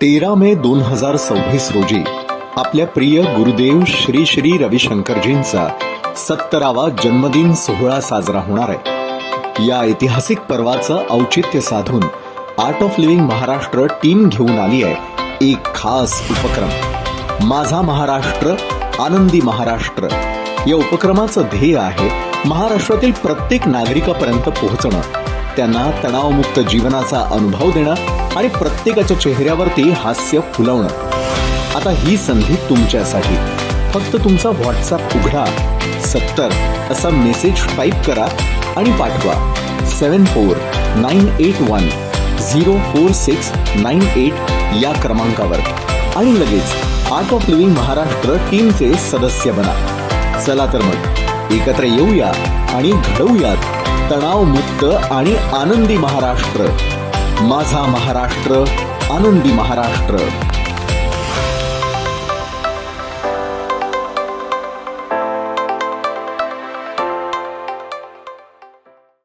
तेरा मे दोन हजार सव्वीस रोजी आपल्या प्रिय गुरुदेव श्री श्री रविशंकरजींचा सत्तरावा जन्मदिन सोहळा साजरा होणार आहे. या ऐतिहासिक पर्वाचं औचित्य साधून Art of Living Maharashtra team घेऊन आली आहे एक खास उपक्रम. माझा महाराष्ट्र आनंदी महाराष्ट्र. या उपक्रमाचं ध्येय आहे महाराष्ट्रातील प्रत्येक नागरिकापर्यंत पोहोचणं. त्यांना तणावमुक्त जीवनाचा अनुभव देणं आणि प्रत्येकाच्या चेहऱ्यावरती हास्य फुलवणं. आता ही संधी तुमच्यासाठी. फक्त तुमचा व्हॉट्सअप उघडा. सत्तर असा मेसेज टाईप करा आणि पाठवा. Seven four nine eight one zero four six nine eight या क्रमांकावर. आणि लगेच आर्ट ऑफ लिव्हिंग महाराष्ट्र टीमचे सदस्य बना. चला तर मग एकत्र येऊया आणि घडवूयात तणावमुक्त आणि आनंदी महाराष्ट्र. माझा महाराष्ट्र आनंदी महाराष्ट्र.